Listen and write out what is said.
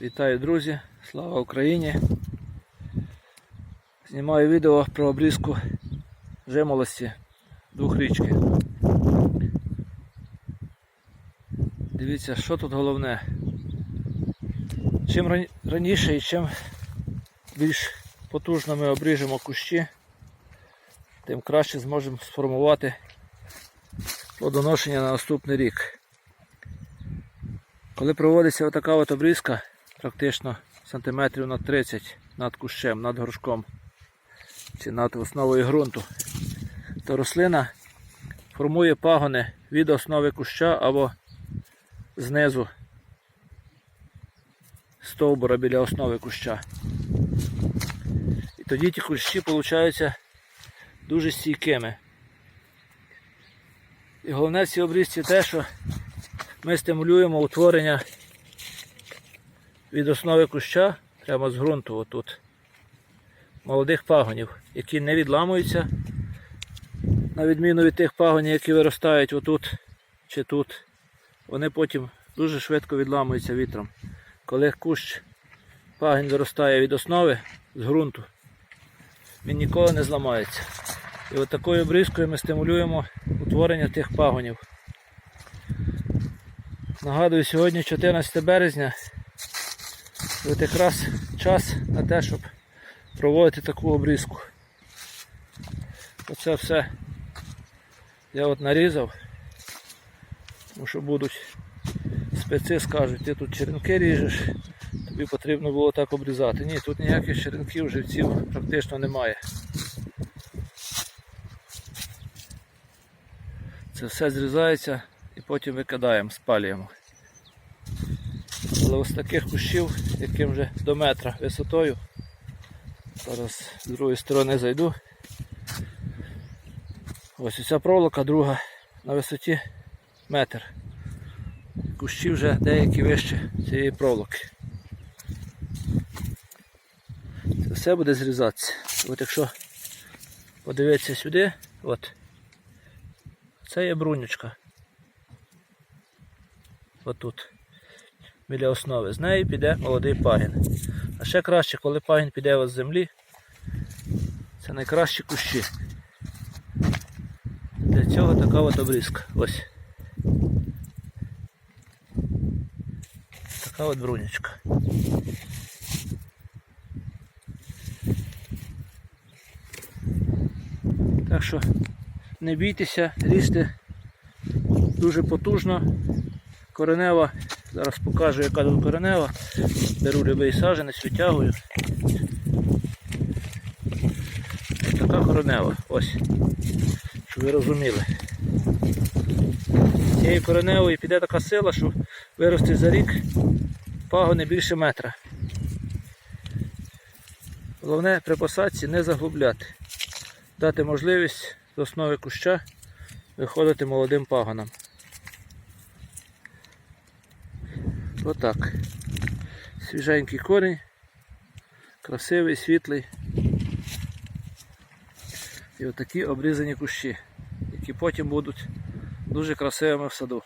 Вітаю, друзі! Слава Україні! Знімаю відео про обрізку жимолості двохрічки. Дивіться, що тут головне. Чим раніше і чим більш потужно ми обріжемо кущі, тим краще зможемо сформувати плодоношення на наступний рік. Коли проводиться отака от обрізка, практично сантиметрів на 30 над кущем, над горшком чи над основою ґрунту, то рослина формує пагони від основи куща або знизу стовбура біля основи куща. І тоді ті кущі получаються дуже стійкими. І головне в цій обрізці те, що ми стимулюємо утворення від основи куща прямо з ґрунту отут. Молодих пагонів, які не відламуються, на відміну від тих пагонів, які виростають отут чи тут. Вони потім дуже швидко відламуються вітром. Коли кущ пагін виростає від основи з ґрунту, він ніколи не зламається. І от такою обрізкою ми стимулюємо утворення тих пагонів. Нагадую, сьогодні 14 березня. От якраз час на те, щоб проводити таку обрізку. Оце все я от нарізав, тому що будуть спеці скажуть, ти тут черенки ріжеш, тобі потрібно було так обрізати. Ні, тут ніяких черенків, живців практично немає. Це все зрізається і потім викидаємо, спалюємо. Але ось таких кущів, яким вже до метра висотою. Зараз з другої сторони зайду. Ось ця проволока друга на висоті метр. Кущі вже деякі вище цієї проволоки. Це все буде зрізатися. От якщо подивитися сюди, от. Це є брунючка. Отут. Біля основи. З неї піде молодий пагін. А ще краще, коли пагін піде з землі, це найкращі кущі. Для цього така от обрізка. Ось. Така от брунячка. Так що не бійтеся, різьте дуже потужно. Коренева, зараз покажу, яка тут коренева. Беру любий саженець, витягую. Ось така коренева. Ось. Щоб ви розуміли. З Цієї кореневої піде така сила, що виросте за рік пагони більше метра. Головне при посадці не заглубляти. Дати можливість з основи куща виходити молодим пагонам. Отак. Свіженький корінь, красивий, світлий. І отакі обрізані кущі, які потім будуть дуже красивими в саду.